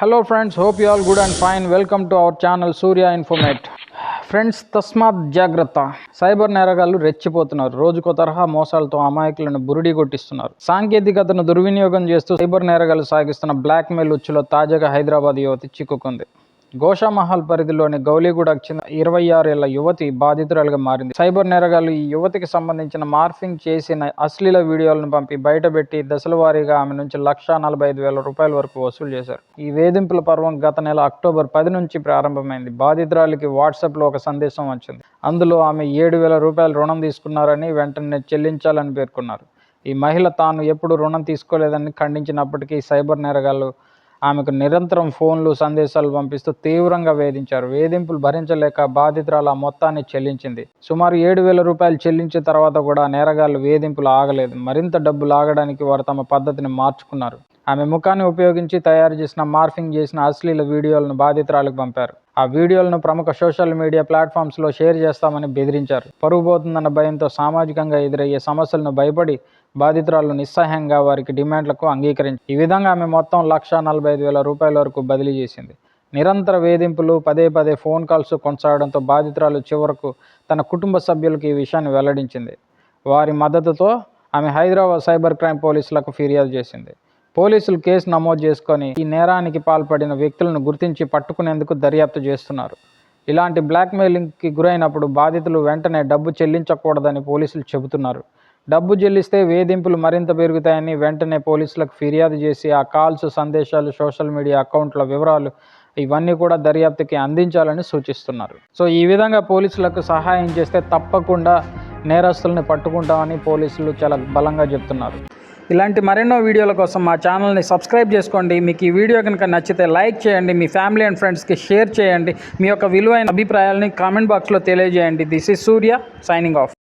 Hello friends hope you all good and fine welcome to our channel Surya Infomate friends తస్మాత్ జాగ్రత్త. Cyber నేరగాళ్ళు రెచ్చిపోతున్నారు. రోజుకో తరహా మోసాలతో అమాయకులను బురిడి కొట్టిస్తున్నారు. సాంకేతికతను దుర్వినియోగం చేస్తూ సైబర్ నేరగాళ్ళు సాగిస్తున్న బ్లాక్ మెయిల్ ఉచ్చులో తాజాగా హైదరాబాద్ యువతి చిక్కుకుంది. గోషామహల్ పరిధిలోని గౌలీగూడకు చెందిన ఇరవై ఆరేళ్ళ యువతి బాధితురాలుగా మారింది. సైబర్ నేరగాళ్ళు ఈ యువతికి సంబంధించిన మార్ఫింగ్ చేసిన అశ్లీల వీడియోలను పంపి బయటపెట్టి దశల వారీగా ఆమె నుంచి లక్షా నలభై ఐదు వేల రూపాయల వరకు వసూలు చేశారు. ఈ వేధింపుల పర్వం గత నెల అక్టోబర్ పది నుంచి ప్రారంభమైంది. బాధితురాలికి వాట్సాప్లో ఒక సందేశం వచ్చింది. అందులో ఆమె ఏడు వేల రూపాయలు రుణం తీసుకున్నారని వెంటనే చెల్లించాలని పేర్కొన్నారు. ఈ మహిళ తాను ఎప్పుడు రుణం తీసుకోలేదని ఖండించినప్పటికీ సైబర్ నేరగాళ్ళు ఆమెకు నిరంతరం ఫోన్లు సందేశాలు పంపిస్తూ తీవ్రంగా వేధించారు. వేధింపులు భరించలేక బాధితురాల మొత్తాన్ని చెల్లించింది. సుమారు ఏడు వేల రూపాయలు చెల్లించిన తర్వాత కూడా నేరగాళ్ళు వేధింపులు ఆగలేదు. మరింత డబ్బు లాగడానికి వారు తమ పద్ధతిని మార్చుకున్నారు. ఆమె ముఖాన్ని ఉపయోగించి తయారు చేసిన మార్ఫింగ్ చేసిన అశ్లీల వీడియోలను బాధితురాలకు పంపారు. ఆ వీడియోలను ప్రముఖ సోషల్ మీడియా ప్లాట్ఫామ్స్లో షేర్ చేస్తామని బెదిరించారు. పరుగు పోతుందన్న భయంతో సామాజికంగా ఎదురయ్యే సమస్యలను భయపడి బాధితురాలు నిస్సహాయంగా వారికి డిమాండ్లకు అంగీకరించి ఈ విధంగా ఆమె మొత్తం లక్ష నలభై ఐదు వేల రూపాయల వరకు బదిలీ చేసింది. నిరంతర వేధింపులు పదే పదే ఫోన్ కాల్స్ కొనసాగడంతో బాధితురాలు చివరకు తన కుటుంబ సభ్యులకు ఈ విషయాన్ని వెల్లడించింది. వారి మద్దతుతో ఆమె హైదరాబాద్ సైబర్ క్రైమ్ పోలీసులకు ఫిర్యాదు చేసింది. పోలీసులు కేసు నమోదు చేసుకొని ఈ నేరానికి పాల్పడిన వ్యక్తులను గుర్తించి పట్టుకునేందుకు దర్యాప్తు చేస్తున్నారు. ఇలాంటి బ్లాక్మెయిలింగ్కి గురైనప్పుడు బాధితులు వెంటనే డబ్బు చెల్లించకూడదని పోలీసులు చెబుతున్నారు. డబ్బు చెల్లిస్తే వేధింపులు మరింత పెరుగుతాయని వెంటనే పోలీసులకు ఫిర్యాదు చేసి ఆ కాల్స్ సందేశాలు సోషల్ మీడియా అకౌంట్ల వివరాలు ఇవన్నీ కూడా దర్యాప్తుకి అందించాలని సూచిస్తున్నారు. సో ఈ విధంగా పోలీసులకు సహాయం చేస్తే తప్పకుండా నేరస్తుల్ని పట్టుకుంటామని పోలీసులు చాలా బలంగా చెప్తున్నారు. ఇలాంటి మరెన్నో వీడియోల కోసం మా ఛానల్ని సబ్స్క్రైబ్ చేసుకోండి. మీకు ఈ వీడియో కనుక నచ్చితే లైక్ చేయండి. మీ ఫ్యామిలీ అండ్ ఫ్రెండ్స్కి షేర్ చేయండి. మీ యొక్క విలువైన అభిప్రాయాలని కామెంట్ బాక్స్లో తెలియజేయండి. This is Surya signing off